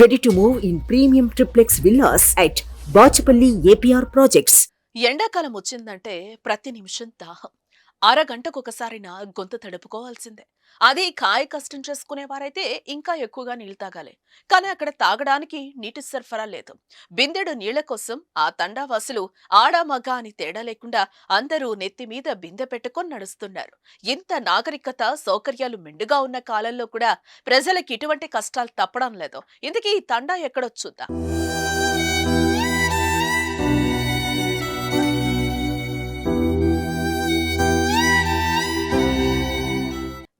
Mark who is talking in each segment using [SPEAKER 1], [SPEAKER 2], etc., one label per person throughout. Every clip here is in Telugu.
[SPEAKER 1] Ready to move in premium triplex villas at Bachupally APR projects
[SPEAKER 2] ఎండాకాలం వచ్చిందంటే ప్రతి నిమిషం దాహం. అరగంటకొకసారినా గొంత గొంతు తడుపుకోవాల్సిందే. అది కాయ కష్టం చేసుకునేవారైతే ఇంకా ఎక్కువగా నీళ్ళు తాగాలి. కానీ అక్కడ తాగడానికి నీటి సరఫరా లేదు. బిందెడు నీళ్ళ కోసం ఆ తండావాసులు ఆడామగ అని తేడా లేకుండా అందరూ నెత్తి మీద బిందె పెట్టుకొని నడుస్తున్నారు. ఇంత నాగరికత సౌకర్యాలు మెండుగా ఉన్న కాలంలో కూడా ప్రజలకు ఇటువంటి కష్టాలు తప్పడం లేదు. ఇందుకే ఈ తండా ఎక్కడొచ్చుద్దా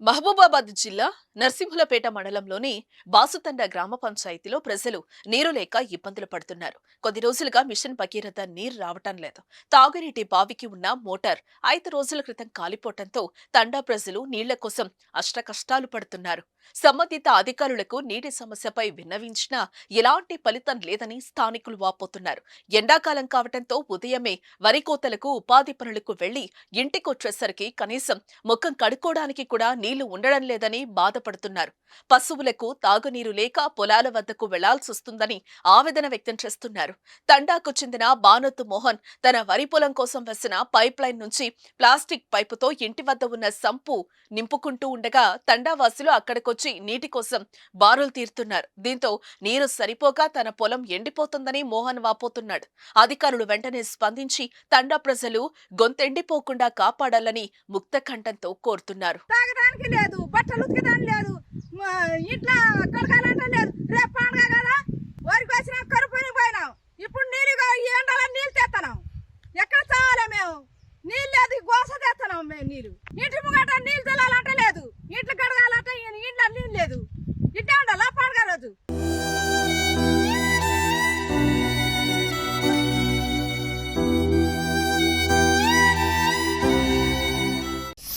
[SPEAKER 2] మహబూబాబాద్ జిల్లా నర్సింహులపేట మండలంలోని బాసుతండ గ్రామ పంచాయతీలో ప్రజలు నీరు లేక ఇబ్బందులు పడుతున్నారు. కొద్ది రోజులుగా మిషన్ భగీరథ నీరు రావటం లేదు. తాగునీటి బావికి ఉన్న మోటార్ ఐదు రోజుల క్రితం కాలిపోవటంతో తండా ప్రజలు నీళ్ళ కోసం అష్టకష్టాలు పడుతున్నారు. సంబంధిత అధికారులకు నీటి సమస్యపై విన్నవించినా ఎలాంటి ఫలితం లేదని స్థానికులు వాపోతున్నారు. ఎండాకాలం కావటంతో ఉదయమే వరి కోతలకు ఉపాధి పనులకు వెళ్ళి ఇంటికొచ్చేసరికి కనీసం ముఖం కడుక్కోవడానికి కూడా నీళ్ళు ఉండడం లేదని బాధపడుతున్నారు. పశువులకు తాగునీరు లేక పొలాల వద్దకు వెళ్ళాల్సొస్తుందని ఆవేదన వ్యక్తం చేస్తున్నారు. తండాకు చెందిన బానొత్తు మోహన్ తన వరి పొలం కోసం వేసిన పైప్ లైన్ నుంచి ప్లాస్టిక్ పైపుతో ఇంటి వద్ద ఉన్న సంపు నింపుకుంటూ ఉండగా తండావాసులు అక్కడికొచ్చి నీటి కోసం బారులు తీరుతున్నారు. దీంతో నీరు సరిపోక తన పొలం ఎండిపోతుందని మోహన్ వాపోతున్నాడు. అధికారులు వెంటనే స్పందించి తండా ప్రజలు గొంతెండిపోకుండా కాపాడాలని ముక్త కంఠంతో కోరుతున్నారు.
[SPEAKER 3] తాగడానికి లేదు బట్టలు ఉతికడానికి లేదు ఇట్లా కడగాలంటే లేదు. రేపు పండుగ కదా వరికి వచ్చినా కరుపుని పోయినాం ఇప్పుడు నీళ్ళు ఈ ఎండలో నీళ్ళు తెస్తున్నాం ఎక్కడ చావాలి మేము? నీళ్ళు లేదు గోస తెస్తున్నాం మేము నీళ్ళు ఇంటి ముంగట నీళ్ళు తెల్లాలంటే లేదు. ఇంట్లో